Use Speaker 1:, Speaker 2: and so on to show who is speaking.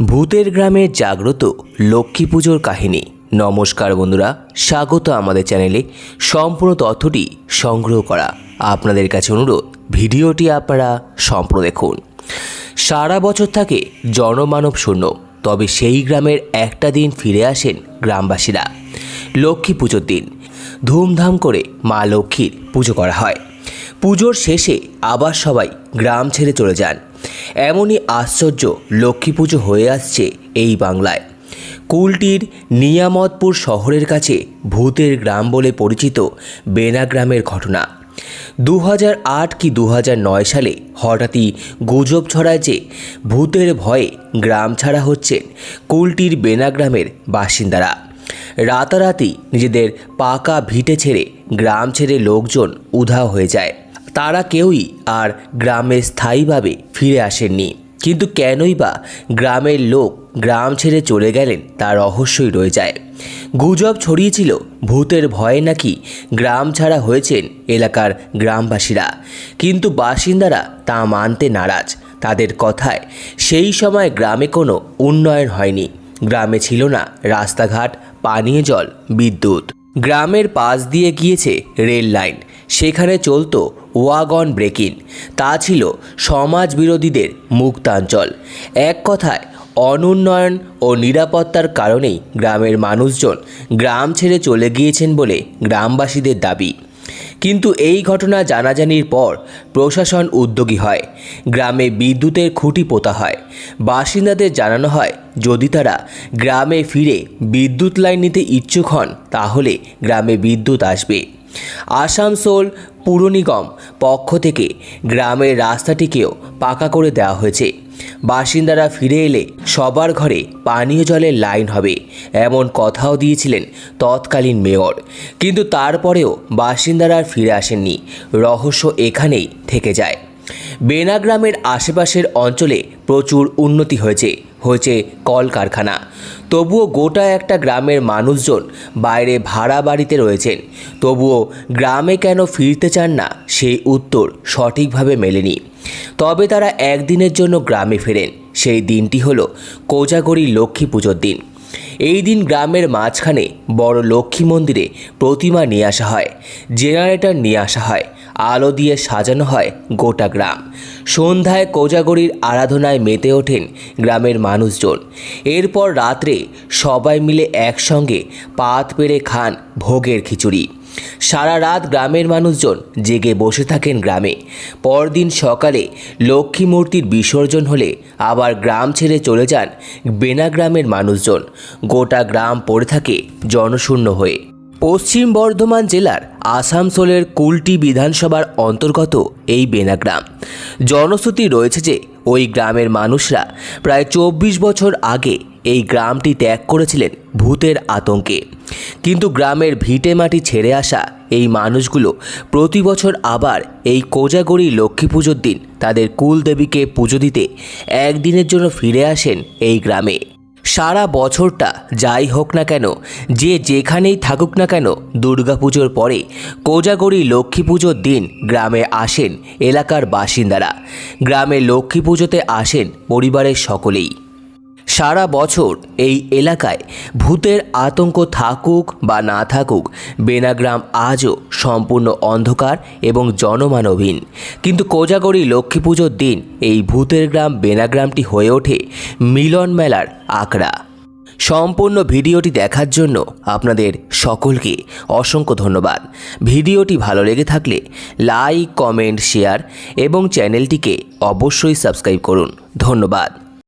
Speaker 1: ভূতের গ্রামে জাগ্রত লক্ষ্মী পুজোর কাহিনী। নমস্কার বন্ধুরা, স্বাগত আমাদের চ্যানেলে। সম্পূর্ণ তথ্যটি সংগ্রহ করা আপনাদের কাছে অনুরোধ, ভিডিওটি আপনারা সম্পূর্ণ দেখুন। সারা বছর থাকে জনমানব শূন্য, তবে সেই গ্রামের একটা দিন ফিরে আসেন গ্রামবাসীরা। লক্ষ্মী পুজোর দিন, ধুমধাম করে মা লক্ষ্মীর পুজো করা হয়। পুজোর শেষে আবার সবাই গ্রাম ছেড়ে চলে যান। এমনই আশ্চর্য লক্ষ্মী পুজো হয়ে আসছে এই বাংলায়। কুলটির নিয়ামতপুর শহরের কাছে ভূতের গ্রাম বলে পরিচিত বেনা গ্রামের ঘটনা। দু কি দু সালে হঠাৎই গুজব ছড়ায় যে ভূতের ভয়ে গ্রাম ছাড়া হচ্ছেন কুলটির বেনা গ্রামের বাসিন্দারা। রাতারাতি নিজেদের পাকা ভিটে ছেড়ে গ্রাম ছেড়ে লোকজন উধাও হয়ে যায়। তারা কেউই আর গ্রামে স্থায়ীভাবে ফিরে আসেননি। কিন্তু কেনই বা গ্রামের লোক গ্রাম ছেড়ে চলে গেলেন তা রহস্যই রয়ে যায়। গুজব ছড়িয়েছিল, ভূতের ভয়ে নাকি গ্রাম ছাড়া হয়েছেন এলাকার গ্রামবাসীরা। কিন্তু বাসিন্দারা তা মানতে নারাজ। তাদের কথায় সেই সময় গ্রামে কোনো উন্নয়ন হয়নি। গ্রামে ছিল না রাস্তাঘাট, পানীয় জল, বিদ্যুৎ। গ্রামের পাশ দিয়ে গিয়েছে রেল লাইন। সেখানে চলতো ওয়াগন ব্রেকিং। তা ছিল সমাজ বিরোধীদের মুক্তাঞ্চল। এক কথায়, অনুন্নয়ন ও নিরাপত্তার কারণেই গ্রামের মানুষজন গ্রাম ছেড়ে চলে গিয়েছেন বলে গ্রামবাসীদের দাবি। কিন্তু এই ঘটনা জানাজানির পর প্রশাসন উদ্যোগী হয়। গ্রামে বিদ্যুতের খুঁটি পোতা হয়। বাসিন্দাদের জানানো হয়, যদি তারা গ্রামে ফিরে বিদ্যুৎ লাইন নিতে ইচ্ছুক হন, তাহলে গ্রামে বিদ্যুৎ আসবে। আসানসোল পুর নিগম পক্ষ থেকে গ্রামের রাস্তাটিকেও পাকা করে দেওয়া হয়েছে। বাসিন্দারা ফিরে এলে সবার ঘরে পানীয় জলের লাইন হবে, এমন কথাও দিয়েছিলেন তৎকালীন মেয়র। কিন্তু তারপরেও বাসিন্দারা ফিরে আসেননি, রহস্য এখানেই থেকে যায়। বেনাগ্রামের আশেপাশের অঞ্চলে প্রচুর উন্নতি হয়েছে হয়েছে কলকারখানা। তবুও গোটা একটা গ্রামের মানুষজন বাইরে ভাড়া বাড়িতে রয়েছেন। তবুও গ্রামে কেন ফিরতে চান না, সেই উত্তর সঠিকভাবে মেলেনি। তবে তারা একদিনের জন্য গ্রামে ফেরেন, সেই দিনটি হলো কোজাগরি লক্ষ্মী পুজোর দিন। এই দিন গ্রামের মাঝখানে বড় লক্ষ্মী মন্দিরে প্রতিমা নিয়ে আসা হয়, জেনারেটর নিয়ে আসা হয় আলো দিয়ে সাজানো হয় গোটা গ্রাম। সন্ধ্যায় কোজাগরির আরাধনায় মেতে ওঠেন গ্রামের মানুষজন। এরপর রাত্রে সবাই মিলে একসঙ্গে পাত পেরে খান ভোগের খিচুড়ি। সারা রাত গ্রামের মানুষজন জেগে বসে থাকেন গ্রামে। পরদিন সকালে লক্ষ্মী মূর্তির বিসর্জন হলে আবার গ্রাম ছেড়ে চলে যান বেনা গ্রামের মানুষজন। গোটা গ্রাম পড়ে থাকে জনশূন্য হয়ে। পশ্চিম বর্ধমান জেলার আসানসোলের কুলটি বিধানসভার অন্তর্গত এই বেনাগ্রাম। জনশ্রুতি রয়েছে যে, ওই গ্রামের মানুষরা প্রায় চব্বিশ বছর আগে এই গ্রামটি ত্যাগ করেছিলেন ভূতের আতঙ্কে। কিন্তু গ্রামের ভিটে মাটি ছেড়ে আসা এই মানুষগুলো প্রতি বছর আবার এই কোজাগরি লক্ষ্মী পুজোর দিন তাদের কুলদেবীকে পুজো দিতে একদিনের জন্য ফিরে আসেন এই গ্রামে। সারা বছরটা যাই হোক না কেন, যে যেখানেই থাকুক না কেন, দুর্গাপুজোর পরে কোজাগরি লক্ষ্মী পুজোর দিন গ্রামে আসেন এলাকার বাসিন্দারা। গ্রামে লক্ষ্মী পুজোতে আসেন পরিবারের সকলেই। সারা বছর এই এলাকায় ভূতের আতঙ্ক থাকুক বা না থাকুক, বেনাগ্রাম আজও সম্পূর্ণ অন্ধকার এবং জনমানবহীন। কিন্তু কোজাগরি লক্ষ্মী পুজোর দিন এই ভূতের গ্রাম, বেনাগ্রামটি হয়ে ওঠে মিলন মেলার আঁকড়া। সম্পূর্ণ ভিডিওটি দেখার জন্য আপনাদের সকলকে অসংখ্য ধন্যবাদ। ভিডিওটি ভালো লেগে থাকলে লাইক, কমেন্ট, শেয়ার এবং চ্যানেলটিকে অবশ্যই সাবস্ক্রাইব করুন। ধন্যবাদ।